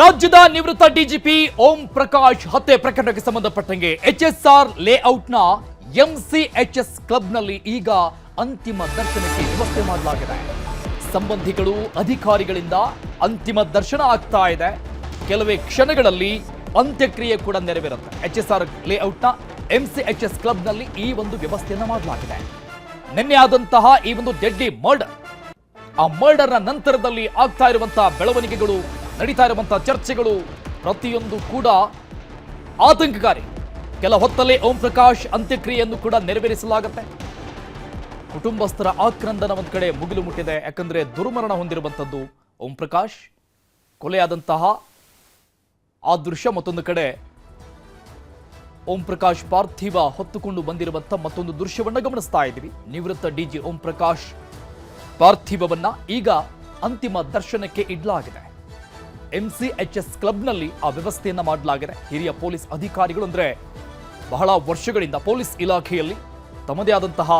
ರಾಜ್ಯದ ನಿವೃತ್ತ ಡಿಜಿಪಿ ಓಂ ಪ್ರಕಾಶ್ ಹತ್ಯೆ ಪ್ರಕರಣಕ್ಕೆ ಸಂಬಂಧಪಟ್ಟಂಗೆ ಎಚ್ಎಸ್ಆರ್ ಲೇಔಟ್ನ ಎಂಸಿಎಚ್ಎಸ್ ಕ್ಲಬ್ನಲ್ಲಿ ಈಗ ಅಂತಿಮ ದರ್ಶನಕ್ಕೆ ವ್ಯವಸ್ಥೆ ಮಾಡಲಾಗಿದೆ. ಸಂಬಂಧಿಗಳು ಅಧಿಕಾರಿಗಳಿಂದ ಅಂತಿಮ ದರ್ಶನ ಆಗ್ತಾ ಇದೆ. ಕೆಲವೇ ಕ್ಷಣಗಳಲ್ಲಿ ಅಂತ್ಯಕ್ರಿಯೆ ಕೂಡ ನೆರವೇರುತ್ತೆ. ಎಚ್ಎಸ್ಆರ್ ಲೇಔಟ್ನ ಎಂಸಿಎಚ್ಎಸ್ ಕ್ಲಬ್ನಲ್ಲಿ ಈ ಒಂದು ವ್ಯವಸ್ಥೆಯನ್ನು ಮಾಡಲಾಗಿದೆ. ನಿನ್ನೆ ಆದಂತಹ ಈ ಒಂದು ಡೆಡ್ಲಿ ಮರ್ಡರ್, ಆ ಮರ್ಡರ್ನ ನಂತರದಲ್ಲಿ ಆಗ್ತಾ ಇರುವಂತಹ ಬೆಳವಣಿಗೆಗಳು ನಡೀತಾ ಇರುವಂತಹ ಚರ್ಚೆಗಳು ಪ್ರತಿಯೊಂದು ಕೂಡ ಆತಂಕಕಾರಿ. ಕೆಲ ಹೊತ್ತಲ್ಲೇ ಓಂ ಪ್ರಕಾಶ್ ಅಂತ್ಯಕ್ರಿಯೆಯನ್ನು ಕೂಡ ನೆರವೇರಿಸಲಾಗುತ್ತೆ. ಕುಟುಂಬಸ್ಥರ ಆಕ್ರಂದನ ಒಂದು ಕಡೆ ಮುಗಿಲು ಮುಟ್ಟಿದೆ. ಯಾಕಂದ್ರೆ ದುರ್ಮರಣ ಹೊಂದಿರುವಂಥದ್ದು ಓಂ ಪ್ರಕಾಶ್. ಕೊಲೆಯಾದಂತಹ ಆ ದೃಶ್ಯ ಮತ್ತೊಂದು ಕಡೆ ಓಂ ಪ್ರಕಾಶ್ ಪಾರ್ಥಿವ ಹೊತ್ತುಕೊಂಡು ಬಂದಿರುವಂತ ಮತ್ತೊಂದು ದೃಶ್ಯವನ್ನು ಗಮನಿಸ್ತಾ ಇದ್ದೀವಿ. ನಿವೃತ್ತ ಡಿಜಿ ಓಂ ಪ್ರಕಾಶ್ ಪಾರ್ಥಿವವನ್ನ ಈಗ ಅಂತಿಮ ದರ್ಶನಕ್ಕೆ ಇಡಲಾಗಿದೆ. ಎಂಸಿಎಚ್ಎಸ್ ಕ್ಲಬ್ನಲ್ಲಿ ಆ ವ್ಯವಸ್ಥೆಯನ್ನು ಮಾಡಲಾಗಿದೆ. ಹಿರಿಯ ಪೊಲೀಸ್ ಅಧಿಕಾರಿಗಳು ಅಂದ್ರೆ ಬಹಳ ವರ್ಷಗಳಿಂದ ಪೊಲೀಸ್ ಇಲಾಖೆಯಲ್ಲಿ ತಮ್ಮದೇ ಆದಂತಹ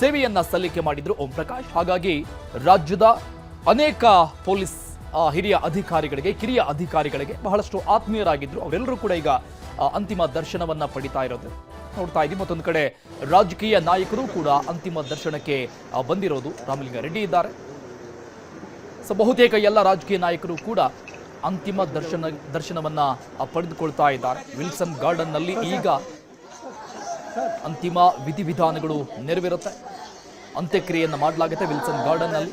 ಸೇವೆಯನ್ನ ಸಲ್ಲಿಕೆ ಮಾಡಿದ್ರು ಓಂ ಪ್ರಕಾಶ್. ಹಾಗಾಗಿ ರಾಜ್ಯದ ಅನೇಕ ಪೊಲೀಸ್ ಹಿರಿಯ ಅಧಿಕಾರಿಗಳಿಗೆ, ಕಿರಿಯ ಅಧಿಕಾರಿಗಳಿಗೆ ಬಹಳಷ್ಟು ಆತ್ಮೀಯರಾಗಿದ್ರು. ಅವರೆಲ್ಲರೂ ಕೂಡ ಈಗ ಅಂತಿಮ ದರ್ಶನವನ್ನ ಪಡಿತಾ ಇರೋದು. ನೋಡ್ತಾ ಇದ್ದೀವಿ. ಮತ್ತೊಂದು ಕಡೆ ರಾಜಕೀಯ ನಾಯಕರು ಕೂಡ ಅಂತಿಮ ದರ್ಶನಕ್ಕೆ ಬಂದಿರೋದು ರಾಮಲಿಂಗ ರೆಡ್ಡಿ ಇದ್ದಾರೆ. ಸೊ ಬಹುತೇಕ ಎಲ್ಲ ರಾಜಕೀಯ ನಾಯಕರು ಕೂಡ ಅಂತಿಮ ದರ್ಶನ, ದರ್ಶನವನ್ನ ಪಡೆದುಕೊಳ್ತಾ ಇದ್ದಾರೆ. ವಿಲ್ಸನ್ ಗಾರ್ಡನ್ನಲ್ಲಿ ಈಗ ಅಂತಿಮ ವಿಧಿವಿಧಾನಗಳು ನೆರವೇರುತ್ತೆ. ಅಂತ್ಯಕ್ರಿಯೆಯನ್ನ ಮಾಡಲಾಗುತ್ತೆ ವಿಲ್ಸನ್ ಗಾರ್ಡನ್ನಲ್ಲಿ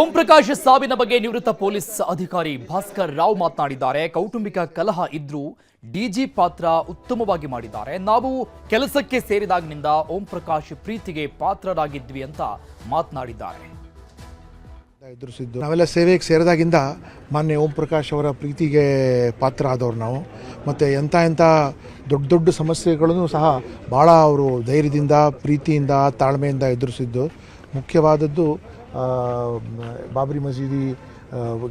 ಓಂ ಪ್ರಕಾಶ್ ಸಾವಿನ ಬಗ್ಗೆ ನಿವೃತ್ತ ಪೊಲೀಸ್ ಅಧಿಕಾರಿ ಭಾಸ್ಕರ್ ರಾವ್ ಮಾತನಾಡಿದ್ದಾರೆ. ಕೌಟುಂಬಿಕ ಕಲಹ ಇದ್ರೂ ಡಿಜಿ ಪಾತ್ರ ಉತ್ತಮವಾಗಿ ಮಾಡಿದ್ದಾರೆ. ನಾವು ಕೆಲಸಕ್ಕೆ ಸೇರಿದಾಗಿನಿಂದ ಓಂ ಪ್ರಕಾಶ್ ಪ್ರೀತಿಗೆ ಪಾತ್ರರಾಗಿದ್ವಿ ಅಂತ ಮಾತನಾಡಿದ್ದಾರೆ. ಎದುರಿಸಿದ್ದು. ನಾವೆಲ್ಲ ಸೇವೆಗೆ ಸೇರಿದಾಗಿಂದ ಮಾನ್ಯ ಓಂ ಪ್ರಕಾಶ್ ಅವರ ಪ್ರೀತಿಗೆ ಪಾತ್ರ ಆದವ್ರು ನಾವು. ಮತ್ತು ಎಂಥ ಎಂಥ ದೊಡ್ಡ ದೊಡ್ಡ ಸಮಸ್ಯೆಗಳನ್ನು ಸಹ ಭಾಳ ಅವರು ಧೈರ್ಯದಿಂದ, ಪ್ರೀತಿಯಿಂದ, ತಾಳ್ಮೆಯಿಂದ ಎದುರಿಸಿದ್ದು. ಮುಖ್ಯವಾದದ್ದು ಬಾಬರಿ ಮಸೀದಿ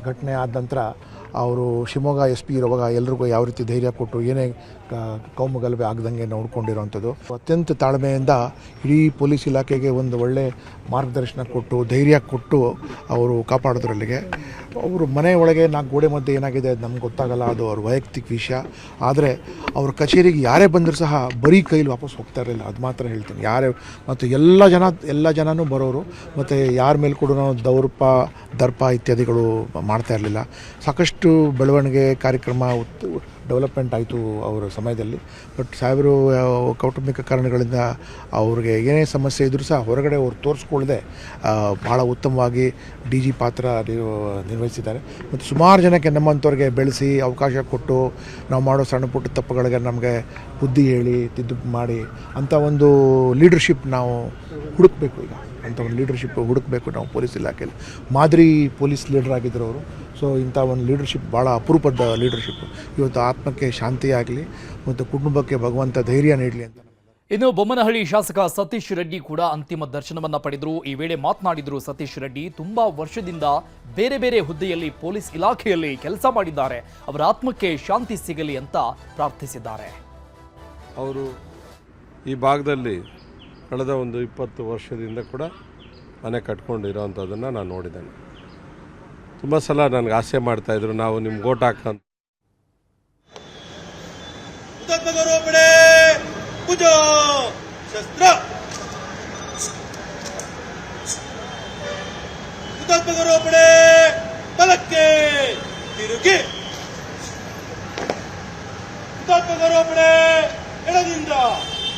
ಘಟನೆ ಆದ ನಂತರ ಅವರು ಶಿವಮೊಗ್ಗ ಎಸ್ ಪಿ ಇರುವಾಗ ಎಲ್ರಿಗೂ ಯಾವ ರೀತಿ ಧೈರ್ಯ ಕೊಟ್ಟು ಏನೇ ಕೌಮು ಗಲಭೆ ಆಗದಂಗೆ ನೋಡ್ಕೊಂಡಿರೋವಂಥದ್ದು. ಅತ್ಯಂತ ತಾಳ್ಮೆಯಿಂದ ಇಡೀ ಪೊಲೀಸ್ ಇಲಾಖೆಗೆ ಒಂದು ಒಳ್ಳೆ ಮಾರ್ಗದರ್ಶನ ಕೊಟ್ಟು, ಧೈರ್ಯ ಕೊಟ್ಟು ಅವರು ಕಾಪಾಡೋದ್ರಲ್ಲಿಗೆ. ಅವರು ಮನೆ ಒಳಗೆ ನಾಲ್ಕು ಗೋಡೆ ಮಧ್ಯೆ ಏನಾಗಿದೆ ಅದು ನಮ್ಗೆ ಗೊತ್ತಾಗಲ್ಲ, ಅದು ಅವ್ರ ವೈಯಕ್ತಿಕ ವಿಷಯ. ಆದರೆ ಅವ್ರ ಕಚೇರಿಗೆ ಯಾರೇ ಬಂದರೂ ಸಹ ಬರೀ ಕೈಲಿ ವಾಪಸ್ ಹೋಗ್ತಾ ಇರಲಿಲ್ಲ, ಅದು ಮಾತ್ರ ಹೇಳ್ತೀನಿ. ಯಾರೇ ಮತ್ತು ಎಲ್ಲ ಜನ, ಎಲ್ಲ ಜನನೂ ಬರೋರು ಮತ್ತು ಯಾರ ಮೇಲೆ ಕೂಡ ದೌರ್ಪ, ದರ್ಪ ಇತ್ಯಾದಿಗಳು ಮಾಡ್ತಾ ಇರಲಿಲ್ಲ. ಸಾಕಷ್ಟು ಬೆಳವಣಿಗೆ ಕಾರ್ಯಕ್ರಮ ಡೆವಲಪ್ಮೆಂಟ್ ಆಯಿತು ಅವರ ಸಮಯದಲ್ಲಿ. ಬಟ್ ಸಾವಿರ ಕೌಟುಂಬಿಕ ಕಾರಣಗಳಿಂದ ಅವ್ರಿಗೆ ಏನೇ ಸಮಸ್ಯೆ ಇದ್ದರೂ ಸಹ ಹೊರಗಡೆ ಅವ್ರು ತೋರಿಸ್ಕೊಳ್ಳದೆ ಭಾಳ ಉತ್ತಮವಾಗಿ ಡಿ ಜಿ ಪಾತ್ರ ನಿರ್ವ- ನಿರ್ವಹಿಸಿದ್ದಾರೆ. ಮತ್ತು ಸುಮಾರು ಜನಕ್ಕೆ ನಮ್ಮಂಥವ್ರಿಗೆ ಬೆಳೆಸಿ ಅವಕಾಶ ಕೊಟ್ಟು ನಾವು ಮಾಡೋ ಸಣ್ಣ ಪುಟ್ಟ ತಪ್ಪುಗಳಿಗೆ ನಮಗೆ ಬುದ್ಧಿ ಹೇಳಿ ತಿದ್ದು ಮಾಡಿ ಅಂಥ ಒಂದು ಲೀಡರ್ಶಿಪ್ ನಾವು ಹುಡುಕಬೇಕು ಈಗ. ಅಂಥ ಒಂದು ಲೀಡರ್ಶಿಪ್ ಹುಡುಕಬೇಕು ನಾವು ಪೊಲೀಸ್ ಇಲಾಖೆಯಲ್ಲಿ. ಮಾದರಿ ಪೊಲೀಸ್ ಲೀಡರ್ ಆಗಿದ್ದರು ಅವರು. ಸೊ ಇಂಥ ಒಂದು ಲೀಡರ್ಶಿಪ್ ಭಾಳ ಅಪರೂಪದ ಲೀಡರ್ಶಿಪ್ ಇವತ್ತು ಆತ್ಮಕ್ಕೆ ಶಾಂತಿ ಆಗಲಿ ಮತ್ತು ಕುಟುಂಬಕ್ಕೆ ಭಗವಂತ ಧೈರ್ಯ ನೀಡಲಿ ಅಂತ ಇನ್ನು ಬೊಮ್ಮನಹಳ್ಳಿ ಶಾಸಕ ಸತೀಶ್ ರೆಡ್ಡಿ ಕೂಡ ಅಂತಿಮ ದರ್ಶನವನ್ನು ಪಡೆದರು. ಈ ವೇಳೆ ಮಾತನಾಡಿದರು ಸತೀಶ್ ರೆಡ್ಡಿ ತುಂಬ ವರ್ಷದಿಂದ ಬೇರೆ ಬೇರೆ ಹುದ್ದೆಯಲ್ಲಿ ಪೊಲೀಸ್ ಇಲಾಖೆಯಲ್ಲಿ ಕೆಲಸ ಮಾಡಿದ್ದಾರೆ. ಅವರ ಆತ್ಮಕ್ಕೆ ಶಾಂತಿ ಸಿಗಲಿ ಅಂತ ಪ್ರಾರ್ಥಿಸಿದ್ದಾರೆ. ಅವರು ಈ ಭಾಗದಲ್ಲಿ ಕಳೆದ ಒಂದು ಇಪ್ಪತ್ತು ವರ್ಷದಿಂದ ಕೂಡ ಮನೆ ಕಟ್ಕೊಂಡಿರೋವಂಥದ್ದನ್ನು ನಾನು ನೋಡಿದ್ದೇನೆ. ತುಂಬ ಸಲ ನನಗೆ ಆಸೆ ಮಾಡ್ತಾಯಿದ್ರು ನಾವು ನಿಮ್ಗೆ ಓಟ್ ಹಾಕಂತ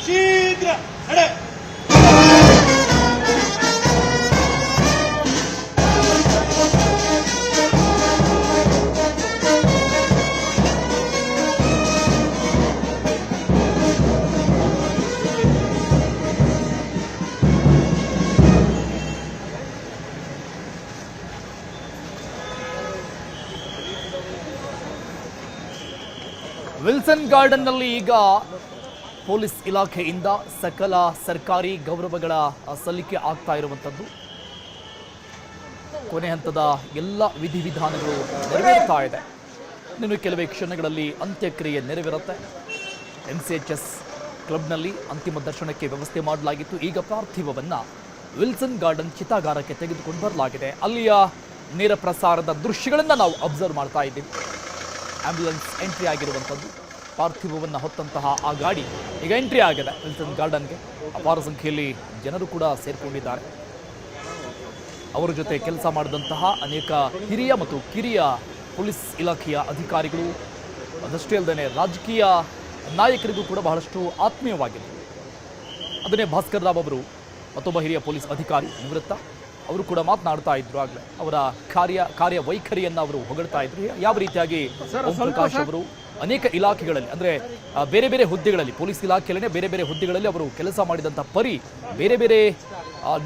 ಶೀಘ್ರ ನಡೆ ಗಾರ್ಡನ್ನಲ್ಲಿ ಈಗ ಪೊಲೀಸ್ ಇಲಾಖೆಯಿಂದ ಸಕಲ ಸರ್ಕಾರಿ ಗೌರವಗಳ ಸಲ್ಲಿಕೆ ಆಗ್ತಾ ಇರುವಂಥದ್ದು. ಕೊನೆ ಹಂತದ ಎಲ್ಲ ವಿಧಿವಿಧಾನಗಳು ನೆರವೇರ್ತಾ ಇದೆ. ಇನ್ನು ಕೆಲವೇ ಕ್ಷಣಗಳಲ್ಲಿ ಅಂತ್ಯಕ್ರಿಯೆ ನೆರವೇರುತ್ತೆ. ಎಂ ಸಿ ಎಚ್ ಎಸ್ ಕ್ಲಬ್ನಲ್ಲಿ ಅಂತಿಮ ದರ್ಶನಕ್ಕೆ ವ್ಯವಸ್ಥೆ ಮಾಡಲಾಗಿತ್ತು. ಈಗ ಪಾರ್ಥಿವವನ್ನು ವಿಲ್ಸನ್ ಗಾರ್ಡನ್ ಚಿತಾಗಾರಕ್ಕೆ ತೆಗೆದುಕೊಂಡು ಬರಲಾಗಿದೆ. ಅಲ್ಲಿಯ ನೇರ ಪ್ರಸಾರದ ದೃಶ್ಯಗಳನ್ನು ನಾವು ಅಬ್ಸರ್ವ್ ಮಾಡ್ತಾ ಇದ್ದೀವಿ. ಆಂಬ್ಯುಲೆನ್ಸ್ ಎಂಟ್ರಿ ಆಗಿರುವಂಥದ್ದು. ಪಾರ್ಥಿವವನ್ನು ಹೊತ್ತಂತಹ ಆ ಗಾಡಿ ಈಗ ಎಂಟ್ರಿ ಆಗಿದೆ. ವಿಲ್ಸನ್ ಗಾರ್ಡನ್ಗೆ ಅಪಾರ ಸಂಖ್ಯೆಯಲ್ಲಿ ಜನರು ಕೂಡ ಸೇರಿಕೊಂಡಿದ್ದಾರೆ. ಅವರ ಜೊತೆ ಕೆಲಸ ಮಾಡಿದಂತಹ ಅನೇಕ ಹಿರಿಯ ಮತ್ತು ಕಿರಿಯ ಪೊಲೀಸ್ ಇಲಾಖೆಯ ಅಧಿಕಾರಿಗಳು, ಅದಷ್ಟೇ ಅಲ್ಲದೆ ರಾಜಕೀಯ ನಾಯಕರಿಗೂ ಕೂಡ ಬಹಳಷ್ಟು ಆತ್ಮೀಯವಾಗಿದೆ. ಅದನ್ನೇ ಭಾಸ್ಕರ್ ರಾವ್ ಅವರು ಮತ್ತೊಬ್ಬ ಹಿರಿಯ ಪೊಲೀಸ್ ಅಧಿಕಾರಿ ನಿವೃತ್ತ. ಅವರು ಕೂಡ ಮಾತನಾಡ್ತಾ ಇದ್ರು ಆಗಲೇ. ಅವರ ಕಾರ್ಯ ಕಾರ್ಯ ವೈಖರಿಯನ್ನ ಅವರು ಹೊಗಳ್ತಾ ಇದ್ರು. ಯಾವ ರೀತಿಯಾಗಿ ಓಂ ಪ್ರಕಾಶ್ ಅವರು ಅನೇಕ ಇಲಾಖೆಗಳಲ್ಲಿ ಅಂದ್ರೆ ಬೇರೆ ಬೇರೆ ಹುದ್ದೆಗಳಲ್ಲಿ ಪೊಲೀಸ್ ಇಲಾಖೆಯಲ್ಲೇ ಬೇರೆ ಬೇರೆ ಹುದ್ದೆಗಳಲ್ಲಿ ಅವರು ಕೆಲಸ ಮಾಡಿದಂಥ ಪರಿ ಬೇರೆ ಬೇರೆ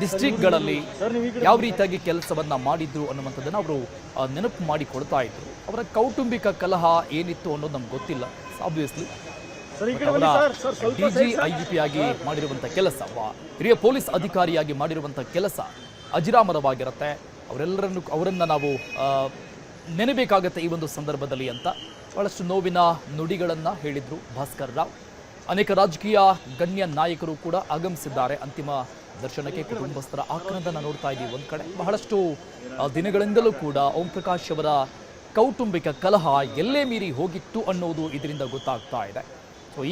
ಡಿಸ್ಟ್ರಿಕ್ಟ್ಗಳಲ್ಲಿ ಯಾವ ರೀತಿಯಾಗಿ ಕೆಲಸವನ್ನ ಮಾಡಿದ್ರು ಅನ್ನುವಂಥದ್ದನ್ನು ಅವರು ನೆನಪು ಮಾಡಿ ಕೊಡ್ತಾ ಇದ್ರು. ಅವರ ಕೌಟುಂಬಿಕ ಕಲಹ ಏನಿತ್ತು ಅನ್ನೋದು ನಮ್ಗೆ ಗೊತ್ತಿಲ್ಲ obviously D G I G P ಆಗಿ ಮಾಡಿರುವಂಥ ಕೆಲಸ ಹಿರಿಯ ಪೊಲೀಸ್ ಅಧಿಕಾರಿಯಾಗಿ ಮಾಡಿರುವಂಥ ಕೆಲಸ ಅಜಿರಾಮರವಾಗಿರುತ್ತೆ. ಅವರೆಲ್ಲರನ್ನು ಅವರನ್ನು ನಾವು ನೆನಬೇಕಾಗುತ್ತೆ ಈ ಒಂದು ಸಂದರ್ಭದಲ್ಲಿ ಅಂತ ಬಹಳಷ್ಟು ನೋವಿನ ನುಡಿಗಳನ್ನು ಹೇಳಿದರು ಭಾಸ್ಕರ್ ರಾವ್. ಅನೇಕ ರಾಜಕೀಯ ಗಣ್ಯ ನಾಯಕರು ಕೂಡ ಆಗಮಿಸಿದ್ದಾರೆ. ಅಂತಿಮ ದರ್ಶನಕ್ಕೆ ಕುಟುಂಬಸ್ಥರ ಆಕ್ರಂದನ ನೋಡ್ತಾ ಇದ್ದೀವಿ ಒಂದು ಕಡೆ. ಬಹಳಷ್ಟು ದಿನಗಳಿಂದಲೂ ಕೂಡ ಓಂ ಪ್ರಕಾಶ್ ಅವರ ಕೌಟುಂಬಿಕ ಕಲಹ ಎಲ್ಲೇ ಮೀರಿ ಹೋಗಿತ್ತು ಅನ್ನೋದು ಇದರಿಂದ ಗೊತ್ತಾಗ್ತಾ ಇದೆ.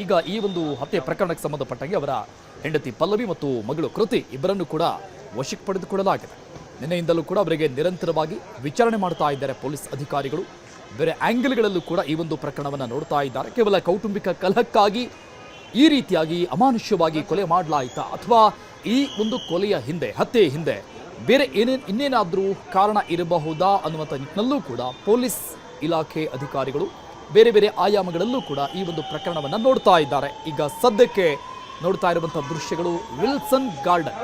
ಈಗ ಈ ಒಂದು ಹತ್ಯೆ ಪ್ರಕರಣಕ್ಕೆ ಸಂಬಂಧಪಟ್ಟಂಗೆ ಅವರ ಹೆಂಡತಿ ಪಲ್ಲವಿ ಮತ್ತು ಮಗಳು ಕೃತಿ ಇಬ್ಬರನ್ನು ಕೂಡ ವಶಕ್ಕೆ ಪಡೆದುಕೊಳ್ಳಲಾಗಿದೆ. ನಿನ್ನೆಯಿಂದಲೂ ಕೂಡ ಅವರಿಗೆ ನಿರಂತರವಾಗಿ ವಿಚಾರಣೆ ಮಾಡ್ತಾ ಇದ್ದಾರೆ ಪೊಲೀಸ್ ಅಧಿಕಾರಿಗಳು. ಬೇರೆ ಆ್ಯಂಗಲ್ಗಳಲ್ಲೂ ಕೂಡ ಈ ಒಂದು ಪ್ರಕರಣವನ್ನು ನೋಡ್ತಾ ಇದ್ದಾರೆ. ಕೇವಲ ಕೌಟುಂಬಿಕ ಕಲಹಕ್ಕಾಗಿ, ಈ ರೀತಿಯಾಗಿ ಅಮಾನುಷ್ಯವಾಗಿ ಕೊಲೆ ಮಾಡಲಾಯಿತಾ ಅಥವಾ ಈ ಒಂದು ಕೊಲೆಯ ಹಿಂದೆ ಹತ್ಯೆ ಹಿಂದೆ ಬೇರೆ ಏನೇನು, ಇನ್ನೇನಾದರೂ ಕಾರಣ ಇರಬಹುದಾ ಅನ್ನುವಂಥ ನಿಟ್ಟಿನಲ್ಲೂ ಕೂಡ ಪೊಲೀಸ್ ಇಲಾಖೆ ಅಧಿಕಾರಿಗಳು ಬೇರೆ ಬೇರೆ ಆಯಾಮಗಳಲ್ಲೂ ಕೂಡ ಈ ಒಂದು ಪ್ರಕರಣವನ್ನು ನೋಡ್ತಾ ಇದ್ದಾರೆ. ಈಗ ಸದ್ಯಕ್ಕೆ ನೋಡ್ತಾ ಇರುವಂತಹ ದೃಶ್ಯಗಳು ವಿಲ್ಸನ್ ಗಾರ್ಡನ್.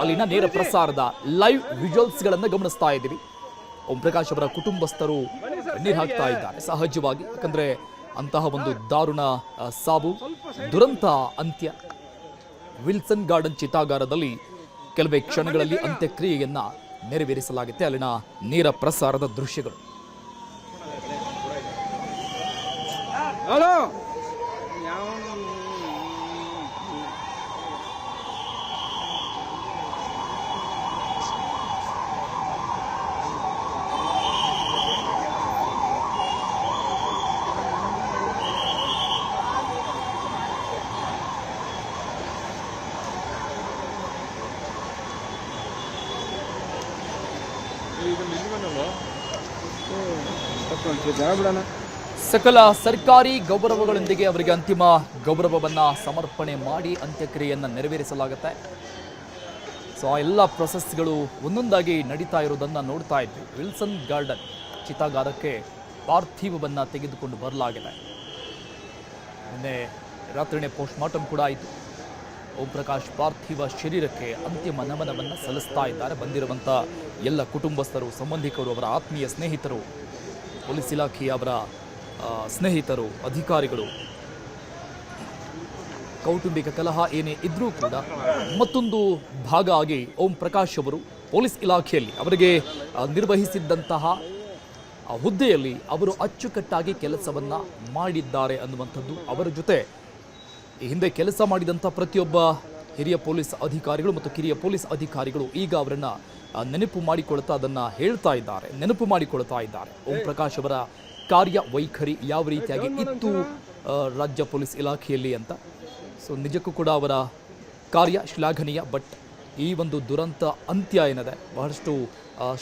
ಅಲ್ಲಿನ ನೇರ ಪ್ರಸಾರದ ಲೈವ್ ವಿಜುವಲ್ಸ್ಗಳನ್ನು ಗಮನಿಸ್ತಾ ಇದ್ದೀವಿ. ಓಂ ಪ್ರಕಾಶ್ ಅವರ ಕುಟುಂಬಸ್ಥರು ನೀರು ಹಾಕ್ತಾ ಇದ್ದಾರೆ. ಸಹಜವಾಗಿ, ಯಾಕಂದ್ರೆ ಅಂತಹ ಒಂದು ದಾರುಣ ಸಾವು, ದುರಂತ ಅಂತ್ಯ. ವಿಲ್ಸನ್ ಗಾರ್ಡನ್ ಚಿತಾಗಾರದಲ್ಲಿ ಕೆಲವೇ ಕ್ಷಣಗಳಲ್ಲಿ ಅಂತ್ಯಕ್ರಿಯೆಯನ್ನ ನೆರವೇರಿಸಲಾಗುತ್ತೆ. ಅಲ್ಲಿನ ನೇರ ಪ್ರಸಾರದ ದೃಶ್ಯಗಳು. 알아? 이거 밀리면 넘어. 응. 잠깐, 이제 잡으려나? ಸಕಲ ಸರ್ಕಾರಿ ಗೌರವಗಳೊಂದಿಗೆ ಅವರಿಗೆ ಅಂತಿಮ ಗೌರವವನ್ನು ಸಮರ್ಪಣೆ ಮಾಡಿ ಅಂತ್ಯಕ್ರಿಯೆಯನ್ನು ನೆರವೇರಿಸಲಾಗುತ್ತೆ. ಸೊ ಆ ಎಲ್ಲ ಪ್ರೊಸೆಸ್ಗಳು ಒಂದೊಂದಾಗಿ ನಡೀತಾ ಇರೋದನ್ನು ನೋಡ್ತಾ ಇದ್ವಿ. ವಿಲ್ಸನ್ ಗಾರ್ಡನ್ ಚಿತಾಗಾರಕ್ಕೆ ಪಾರ್ಥಿವವನ್ನು ತೆಗೆದುಕೊಂಡು ಬರಲಾಗಿದೆ. ನಿನ್ನೆ ರಾತ್ರಿನೇ ಪೋಸ್ಟ್ ಮಾರ್ಟಮ್ ಕೂಡ ಆಯಿತು. ಓಂ ಪ್ರಕಾಶ್ ಪಾರ್ಥಿವ ಶರೀರಕ್ಕೆ ಅಂತಿಮ ನಮನವನ್ನು ಸಲ್ಲಿಸ್ತಾ ಇದ್ದಾರೆ. ಬಂದಿರುವಂಥ ಎಲ್ಲ ಕುಟುಂಬಸ್ಥರು, ಸಂಬಂಧಿಕರು, ಅವರ ಆತ್ಮೀಯ ಸ್ನೇಹಿತರು, ಪೊಲೀಸ್ ಇಲಾಖೆಯ ಅವರ ಸ್ನೇಹಿತರು, ಅಧಿಕಾರಿಗಳು. ಕೌಟುಂಬಿಕ ಕಲಹ ಏನೇ ಇದ್ರೂ ಕೂಡ ಮತ್ತೊಂದು ಭಾಗ ಆಗಿ ಓಂ ಪ್ರಕಾಶ್ ಅವರು ಪೊಲೀಸ್ ಇಲಾಖೆಯಲ್ಲಿ ಅವರಿಗೆ ನಿರ್ವಹಿಸಿದ್ದಂತಹ ಹುದ್ದೆಯಲ್ಲಿ ಅವರು ಅಚ್ಚುಕಟ್ಟಾಗಿ ಕೆಲಸವನ್ನ ಮಾಡಿದ್ದಾರೆ ಅನ್ನುವಂಥದ್ದು ಅವರ ಜೊತೆ. ಈ ಹಿಂದೆ ಕೆಲಸ ಮಾಡಿದಂಥ ಪ್ರತಿಯೊಬ್ಬ ಹಿರಿಯ ಪೊಲೀಸ್ ಅಧಿಕಾರಿಗಳು ಮತ್ತು ಕಿರಿಯ ಪೊಲೀಸ್ ಅಧಿಕಾರಿಗಳು ಈಗ ಅವರನ್ನ ನೆನಪು ಮಾಡಿಕೊಳ್ತಾ ಅದನ್ನ ಹೇಳ್ತಾ ಇದ್ದಾರೆ, ನೆನಪು ಮಾಡಿಕೊಳ್ತಾ ಇದ್ದಾರೆ. ಓಂ ಪ್ರಕಾಶ್ ಅವರ ಕಾರ್ಯ ವೈಖರಿ ಯಾವ ರೀತಿಯಾಗಿ ಇತ್ತು ರಾಜ್ಯ ಪೊಲೀಸ್ ಇಲಾಖೆಯಲ್ಲಿ ಅಂತ. ಸೊ ನಿಜಕ್ಕೂ ಕೂಡ ಅವರ ಕಾರ್ಯ ಶ್ಲಾಘನೀಯ ಬಟ್ ಈ ಒಂದು ದುರಂತ ಅಂತ್ಯ ಏನಿದೆ ಬಹಳಷ್ಟು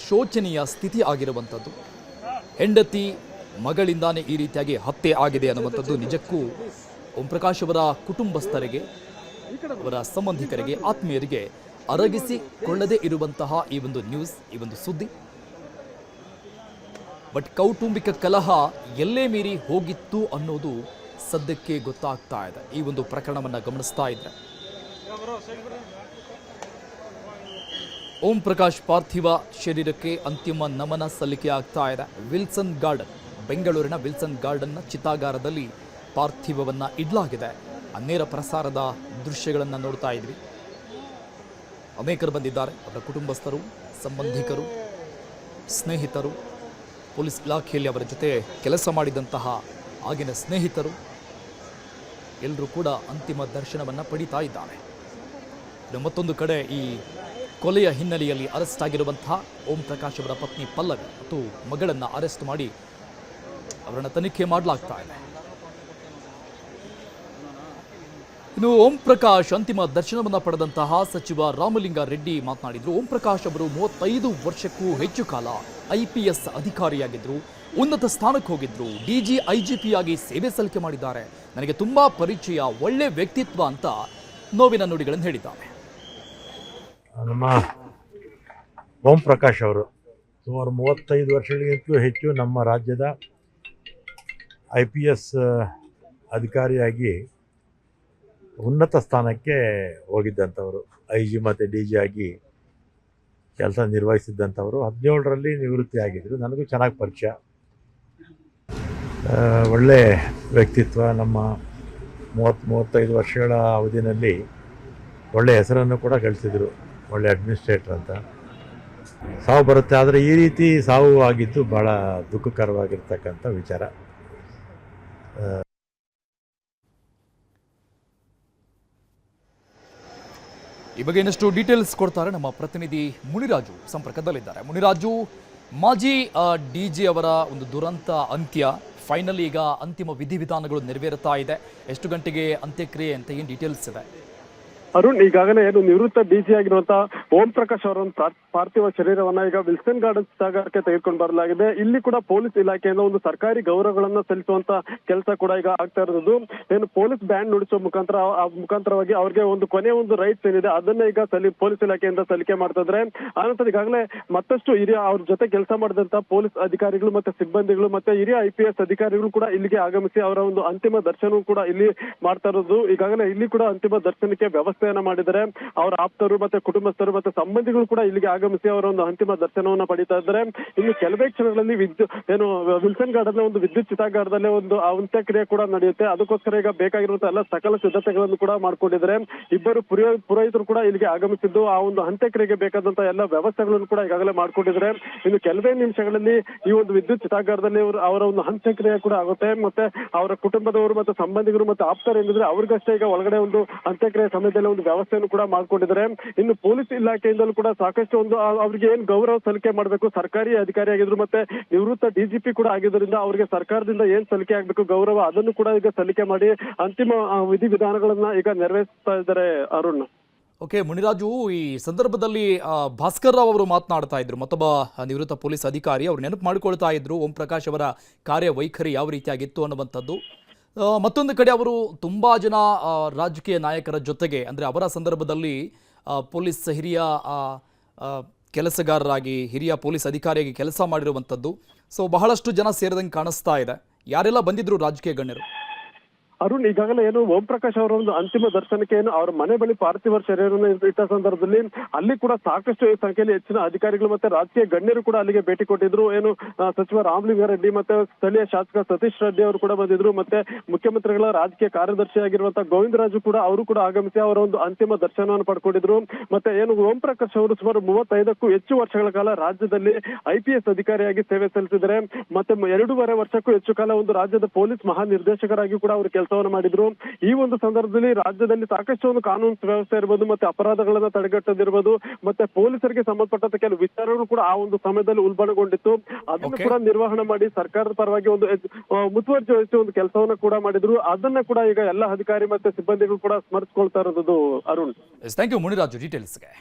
ಶೋಚನೀಯ ಸ್ಥಿತಿ ಆಗಿರುವಂಥದ್ದು ಹೆಂಡತಿ ಮಗಳಿಂದಾನೇ ಈ ರೀತಿಯಾಗಿ ಹತ್ಯೆ ಆಗಿದೆ ಅನ್ನುವಂಥದ್ದು ನಿಜಕ್ಕೂ ಓಂ ಪ್ರಕಾಶ್ ಅವರ ಕುಟುಂಬಸ್ಥರಿಗೆ ಅವರ ಸಂಬಂಧಿಕರಿಗೆ ಆತ್ಮೀಯರಿಗೆ ಅರಗಿಸಿಕೊಳ್ಳದೇ ಇರುವಂತಹ ಈ ಒಂದು ನ್ಯೂಸ್ ಈ ಒಂದು ಸುದ್ದಿ. ಬಟ್ ಕೌಟುಂಬಿಕ ಕಲಹ ಎಲ್ಲೇ ಮೀರಿ ಹೋಗಿತ್ತು ಅನ್ನೋದು ಸದ್ಯಕ್ಕೆ ಗೊತ್ತಾಗ್ತಾ ಇದೆ. ಈ ಒಂದು ಪ್ರಕರಣವನ್ನು ಗಮನಿಸ್ತಾ ಇದ್ರೆ. ಓಂ ಪ್ರಕಾಶ್ ಪಾರ್ಥಿವ ಶರೀರಕ್ಕೆ ಅಂತಿಮ ನಮನ ಸಲ್ಲಿಕೆ ಆಗ್ತಾ ಇದೆ. ವಿಲ್ಸನ್ ಗಾರ್ಡನ್, ಬೆಂಗಳೂರಿನ ವಿಲ್ಸನ್ ಗಾರ್ಡನ್ನ ಚಿತಾಗಾರದಲ್ಲಿ ಪಾರ್ಥಿವವನ್ನು ಇಡಲಾಗಿದೆ. ನೇರ ಪ್ರಸಾರದ ದೃಶ್ಯಗಳನ್ನು ನೋಡ್ತಾ ಇದ್ವಿ. ಅನೇಕರು ಬಂದಿದ್ದಾರೆ. ಅವರ ಕುಟುಂಬಸ್ಥರು, ಸಂಬಂಧಿಕರು, ಸ್ನೇಹಿತರು. ಪೊಲೀಸ್ ಇಲಾಖೆಯಲ್ಲಿ ಅವರ ಜೊತೆ ಕೆಲಸ ಮಾಡಿದಂತಹ ಆಗಿನ ಸ್ನೇಹಿತರು ಎಲ್ಲರೂ ಕೂಡ ಅಂತಿಮ ದರ್ಶನವನ್ನು ಪಡಿತಾ ಇದ್ದಾರೆ. ಮತ್ತೊಂದು ಕಡೆ ಈ ಕೊಲೆಯ ಹಿನ್ನೆಲೆಯಲ್ಲಿ ಅರೆಸ್ಟ್ ಆಗಿರುವಂತಹ ಓಂ ಪ್ರಕಾಶ್ ಅವರ ಪತ್ನಿ ಪಲ್ಲವಿ ಮತ್ತು ಮಗಳನ್ನು ಅರೆಸ್ಟ್ ಮಾಡಿ ಅವರನ್ನು ತನಿಖೆ ಮಾಡಲಾಗ್ತಾ ಇದೆ. ಇನ್ನು ಓಂ ಪ್ರಕಾಶ್ ಅಂತಿಮ ದರ್ಶನವನ್ನು ಪಡೆದಂತಹ ಸಚಿವ ರಾಮಲಿಂಗ ರೆಡ್ಡಿ ಮಾತನಾಡಿದರು. ಓಂ ಪ್ರಕಾಶ್ ಅವರು ಮೂವತ್ತೈದು ವರ್ಷಕ್ಕೂ ಹೆಚ್ಚು ಕಾಲ ಐ ಪಿ ಎಸ್ ಸ್ಥಾನಕ್ಕೆ ಉನ್ನತ ಸ್ಥಾನಕ್ಕೆ ಜಿ, ಐ ಜಿ ಆಗಿ ಸೇವೆ ಸಲ್ಲಿಕೆ ಮಾಡಿದ್ದಾರೆ. ನನಗೆ ತುಂಬ ಪರಿಚಯ, ಒಳ್ಳೆ ವ್ಯಕ್ತಿತ್ವ ಅಂತ ನೋವಿನ ನುಡಿಗಳನ್ನು ಹೇಳಿದ್ದಾರೆ ನಮ್ಮ ಓಂ ಪ್ರಕಾಶ್ ಅವರು ಸುಮಾರು ಮೂವತ್ತೈದು ವರ್ಷಗಳಿಗಿಂತಲೂ ಹೆಚ್ಚು ನಮ್ಮ ರಾಜ್ಯದ ಐ ಪಿ ಎಸ್ ಅಧಿಕಾರಿಯಾಗಿ ಉನ್ನತ ಸ್ಥಾನಕ್ಕೆ ಹೋಗಿದ್ದಂಥವರು. ಐ ಜಿ ಮತ್ತು ಡಿ ಜಿ ಆಗಿ ಕೆಲಸ ನಿರ್ವಹಿಸಿದ್ದಂಥವರು. ಹದಿನೇಳರಲ್ಲಿ ನಿವೃತ್ತಿ ಆಗಿದ್ದರು ನನಗೂ ಚೆನ್ನಾಗಿ ಪರಿಚಯ. ಒಳ್ಳೆ ವ್ಯಕ್ತಿತ್ವ. ನಮ್ಮ ಮೂವತ್ತು, ಮೂವತ್ತೈದು ವರ್ಷಗಳ ಅವಧಿನಲ್ಲಿ ಒಳ್ಳೆ ಹೆಸರನ್ನು ಕೂಡ ಗಳಿಸಿದರು. ಒಳ್ಳೆ ಅಡ್ಮಿನಿಸ್ಟ್ರೇಟರ್ ಅಂತ. ಸಾವು ಬರುತ್ತೆ. ಆದರೆ ಈ ರೀತಿ ಸಾವು ಆಗಿದ್ದು ಭಾಳ ದುಃಖಕರವಾಗಿರ್ತಕ್ಕಂಥ ವಿಚಾರ. ಈ ಬಗ್ಗೆ ಇನ್ನಷ್ಟು ಡೀಟೇಲ್ಸ್ ಕೊಡ್ತಾರೆ ನಮ್ಮ ಪ್ರತಿನಿಧಿ ಮುನಿರಾಜು ಸಂಪರ್ಕದಲ್ಲಿದ್ದಾರೆ. ಮುನಿರಾಜು, ಮಾಜಿ ಡಿ ಜಿ ಅವರ ಒಂದು ದುರಂತ ಅಂತ್ಯ ಫೈನಲ್ ಈಗ ಅಂತಿಮ ವಿಧಿವಿಧಾನಗಳು ನೆರವೇರುತ್ತಾ ಇದೆ. ಎಷ್ಟು ಗಂಟೆಗೆ ಅಂತ್ಯಕ್ರಿಯೆ ಅಂತ ಏನು ಡೀಟೇಲ್ಸ್ ಇದೆ? ಅರುಣ್, ಈಗಾಗಲೇ ಏನು ನಿವೃತ್ತ ಡಿಜಿ ಆಗಿರುವಂತಹ ಓಂ ಪ್ರಕಾಶ್ ಅವರ ಒಂದು ಪಾರ್- ಪಾರ್ಥಿವ ಶರೀರವನ್ನ ಈಗ ವಿಲ್ಸನ್ ಗಾರ್ಡನ್ ಸಾಗರಕ್ಕೆ ತೆಗೆದುಕೊಂಡು ಬರಲಾಗಿದೆ. ಇಲ್ಲಿ ಕೂಡ ಪೊಲೀಸ್ ಇಲಾಖೆಯಿಂದ ಒಂದು ಸರ್ಕಾರಿ ಗೌರವಗಳನ್ನ ಸಲ್ಲಿಸುವಂತ ಕೆಲಸ ಕೂಡ ಈಗ ಆಗ್ತಾ ಇರೋದು. ಏನು ಪೊಲೀಸ್ ಬ್ಯಾಂಡ್ ನುಡಿಸುವ ಮುಖಾಂತರ ಮುಖಾಂತರವಾಗಿ ಅವ್ರಿಗೆ ಒಂದು ಕೊನೆ ಒಂದು ರೈಟ್ಸ್ ಏನಿದೆ, ಅದನ್ನ ಈಗ ಸಲ್ಲಿ, ಪೊಲೀಸ್ ಇಲಾಖೆಯಿಂದ ಸಲ್ಲಿಕೆ ಮಾಡ್ತಾ ಇದ್ರೆ ಆನಂತರ ಈಗಾಗಲೇ ಮತ್ತಷ್ಟು ಹಿರಿಯ ಅವ್ರ ಜೊತೆ ಕೆಲಸ ಮಾಡಿದಂತ ಪೊಲೀಸ್ ಅಧಿಕಾರಿಗಳು ಮತ್ತೆ ಸಿಬ್ಬಂದಿಗಳು ಮತ್ತೆ ಹಿರಿಯ ಐ ಪಿ ಅಧಿಕಾರಿಗಳು ಕೂಡ ಇಲ್ಲಿಗೆ ಆಗಮಿಸಿ ಅವರ ಒಂದು ಅಂತಿಮ ದರ್ಶನವೂ ಕೂಡ ಇಲ್ಲಿ ಮಾಡ್ತಾ ಇರೋದು. ಈಗಾಗಲೇ ಇಲ್ಲಿ ಕೂಡ ಅಂತಿಮ ದರ್ಶನಕ್ಕೆ ವ್ಯವಸ್ಥೆಯನ್ನ ಮಾಡಿದರೆ ಅವರ ಆಪ್ತರು ಮತ್ತೆ ಕುಟುಂಬಸ್ಥರು ಮತ್ತೆ ಸಂಬಂಧಿಗಳು ಕೂಡ ಇಲ್ಲಿಗೆ ಆಗಮಿಸಿ ಅವರ ಒಂದು ಅಂತಿಮ ದರ್ಶನವನ್ನ ಪಡಿತಾ ಇದ್ದಾರೆ. ಇನ್ನು ಕೆಲವೇ ಕ್ಷಣಗಳಲ್ಲಿ ವಿದ್ಯುತ್ ಏನು, ವಿಲ್ಸನ್ ಗಾರ್ಡನ್ ಒಂದು ವಿದ್ಯುತ್ ಚಿತಾಗಾರದಲ್ಲೇ ಒಂದು ಅಂತ್ಯಕ್ರಿಯೆ ಕೂಡ ನಡೆಯುತ್ತೆ. ಅದಕ್ಕೋಸ್ಕರ ಈಗ ಬೇಕಾಗಿರುವಂತಹ ಎಲ್ಲ ಸಕಲ ಸಿದ್ಧತೆಗಳನ್ನು ಕೂಡ ಮಾಡಿಕೊಂಡಿದ್ದಾರೆ. ಇಬ್ಬರು ಪುರೋಹ ಪುರೋಹಿತರು ಕೂಡ ಇಲ್ಲಿಗೆ ಆಗಮಿಸಿದ್ದು, ಆ ಒಂದು ಅಂತ್ಯಕ್ರಿಯೆಗೆ ಬೇಕಾದಂತಹ ಎಲ್ಲ ವ್ಯವಸ್ಥೆಗಳನ್ನು ಕೂಡ ಈಗಾಗಲೇ ಮಾಡಿಕೊಂಡಿದ್ದಾರೆ. ಇನ್ನು ಕೆಲವೇ ನಿಮಿಷಗಳಲ್ಲಿ ಈ ಒಂದು ವಿದ್ಯುತ್ ಚಿತಾಗಾರದಲ್ಲಿ ಅವರು ಒಂದು ಅಂತ್ಯಕ್ರಿಯೆ ಕೂಡ ಆಗುತ್ತೆ. ಮತ್ತೆ ಅವರ ಕುಟುಂಬದವರು ಮತ್ತೆ ಸಂಬಂಧಿಕರು ಮತ್ತೆ ಆಪ್ತರು ಏನಿದ್ರೆ ಅವ್ರಿಗಷ್ಟೇ ಈಗ ಒಳಗಡೆ ಒಂದು ಅಂತ್ಯಕ್ರಿಯೆ ಸಮಯದಲ್ಲಿ ಒಂದು ವ್ಯವಸ್ಥೆಯನ್ನು ಕೂಡ ಮಾಡ್ಕೊಂಡಿದ್ದಾರೆ. ಇನ್ನು ಪೊಲೀಸ್ ಇಲಾಖೆಯಿಂದಲೂ ಕೂಡ ಸಾಕಷ್ಟು ಒಂದು ಅವ್ರಿಗೆ ಏನ್ ಗೌರವ ಸಲ್ಲಿಕೆ ಮಾಡಬೇಕು, ಸರ್ಕಾರಿ ಅಧಿಕಾರಿ ಆಗಿದ್ರು ಮತ್ತೆ ನಿವೃತ್ತ ಡಿಜಿಪಿ ಕೂಡ ಆಗಿದ್ದರಿಂದ ಅವರಿಗೆ ಸರ್ಕಾರದಿಂದ ಏನ್ ಸಲ್ಲಿಕೆ ಆಗ್ಬೇಕು, ಗೌರವ ಅದನ್ನು ಕೂಡ ಈಗ ಸಲ್ಲಿಕೆ ಮಾಡಿ ಅಂತಿಮ ವಿಧಿವಿಧಾನಗಳನ್ನ ಈಗ ನೆರವೇರಿಸ್ತಾ ಇದ್ದಾರೆ ಅರುಣ್. ಓಕೆ, ಮುನಿರಾಜು, ಈ ಸಂದರ್ಭದಲ್ಲಿ ಭಾಸ್ಕರ್ ರಾವ್ ಅವರು ಮಾತನಾಡ್ತಾ ಇದ್ರು, ಮತ್ತೊಬ್ಬ ನಿವೃತ್ತ ಪೊಲೀಸ್ ಅಧಿಕಾರಿ ಅವರು ನೆನಪು ಮಾಡ್ಕೊಳ್ತಾ ಇದ್ರು, ಓಂ ಪ್ರಕಾಶ್ ಅವರ ಕಾರ್ಯವೈಖರಿ ಯಾವ ರೀತಿಯಾಗಿತ್ತು ಅನ್ನುವಂಥದ್ದು. ಮತ್ತೊಂದು ಕಡೆ ಅವರು ತುಂಬಾ ಜನ ರಾಜಕೀಯ ನಾಯಕರ ಜೊತೆಗೆ, ಅಂದರೆ ಅವರ ಸಂದರ್ಭದಲ್ಲಿ ಪೊಲೀಸ್ ಹಿರಿಯ ಕೆಲಸಗಾರರಾಗಿ, ಹಿರಿಯ ಪೊಲೀಸ್ ಅಧಿಕಾರಿಯಾಗಿ ಕೆಲಸ ಮಾಡಿರುವಂಥದ್ದು. ಸೊ ಬಹಳಷ್ಟು ಜನ ಸೇರಿದಂಗೆ ಕಾಣಿಸ್ತಾ ಇದೆ. ಯಾರೆಲ್ಲ ಬಂದಿದ್ರು ರಾಜಕೀಯ ಗಣ್ಯರು? ಅರುಣ್ ಈಗಾಗಲೇ ಏನು ಓಂ ಪ್ರಕಾಶ್ ಅವರ ಒಂದು ಅಂತಿಮ ದರ್ಶನಕ್ಕೆ ಏನು ಅವರ ಮನೆ ಬಳಿ ಪಾರ್ಥಿವ ಶರೀರವನ್ನು ಇಟ್ಟ ಸಂದರ್ಭದಲ್ಲಿ ಅಲ್ಲಿ ಕೂಡ ಸಾಕಷ್ಟು ಸಂಖ್ಯೆಯಲ್ಲಿ ಹೆಚ್ಚಿನ ಅಧಿಕಾರಿಗಳು ಮತ್ತೆ ರಾಜಕೀಯ ಗಣ್ಯರು ಕೂಡ ಅಲ್ಲಿಗೆ ಭೇಟಿ ಕೊಟ್ಟಿದ್ರು. ಏನು ಸಚಿವ ರಾಮಲಿಂಗಾರೆಡ್ಡಿ ಮತ್ತೆ ಸ್ಥಳೀಯ ಶಾಸಕ ಸತೀಶ್ ರೆಡ್ಡಿ ಅವರು ಕೂಡ ಬಂದಿದ್ರು. ಮತ್ತೆ ಮುಖ್ಯಮಂತ್ರಿಗಳ ರಾಜಕೀಯ ಕಾರ್ಯದರ್ಶಿ ಆಗಿರುವಂತಹ ಗೋವಿಂದರಾಜು ಕೂಡ ಅವರು ಕೂಡ ಆಗಮಿಸಿ ಅವರ ಒಂದು ಅಂತಿಮ ದರ್ಶನವನ್ನು ಪಡ್ಕೊಂಡಿದ್ರು. ಮತ್ತೆ ಏನು, ಓಂ ಪ್ರಕಾಶ್ ಅವರು ಸುಮಾರು ಮೂವತ್ತೈದಕ್ಕೂ ಹೆಚ್ಚು ವರ್ಷಗಳ ಕಾಲ ರಾಜ್ಯದಲ್ಲಿ ಐಪಿಎಸ್ ಅಧಿಕಾರಿಯಾಗಿ ಸೇವೆ ಸಲ್ಲಿಸಿದರೆ ಮತ್ತೆ ಎರಡೂವರೆ ವರ್ಷಕ್ಕೂ ಹೆಚ್ಚು ಕಾಲ ಒಂದು ರಾಜ್ಯದ ಪೊಲೀಸ್ ಮಹಾನಿರ್ದೇಶಕರಾಗಿ ಕೂಡ ಅವರು ಕೆಲಸವನ್ನು ಮಾಡಿದ್ರು. ಈ ಒಂದು ಸಂದರ್ಭದಲ್ಲಿ ರಾಜ್ಯದಲ್ಲಿ ಸಾಕಷ್ಟು ಒಂದು ಕಾನೂನು ವ್ಯವಸ್ಥೆ ಇರ್ಬೋದು ಮತ್ತೆ ಅಪರಾಧಗಳನ್ನ ತಡೆಗಟ್ಟದಿರ್ಬೋದು ಮತ್ತೆ ಪೊಲೀಸರಿಗೆ ಸಂಬಂಧಪಟ್ಟಂತ ಕೆಲವು ವಿಚಾರಗಳು ಕೂಡ ಆ ಒಂದು ಸಮಯದಲ್ಲಿ ಉಲ್ಬಣಗೊಂಡಿತ್ತು. ಅದನ್ನು ಕೂಡ ನಿರ್ವಹಣೆ ಮಾಡಿ ಸರ್ಕಾರದ ಪರವಾಗಿ ಒಂದು ಮುತುವರ್ಜಿ ವಹಿಸಿ ಒಂದು ಕೆಲಸವನ್ನ ಕೂಡ ಮಾಡಿದ್ರು. ಅದನ್ನ ಕೂಡ ಈಗ ಎಲ್ಲ ಅಧಿಕಾರಿ ಮತ್ತೆ ಸಿಬ್ಬಂದಿಗಳು ಕೂಡ ಸ್ಮರಿಸಿಕೊಳ್ತಾ ಇರೋದು ಅರುಣ್. Thank you Muniraju. ಡೀಟೇಲ್ಸ್ಗೆ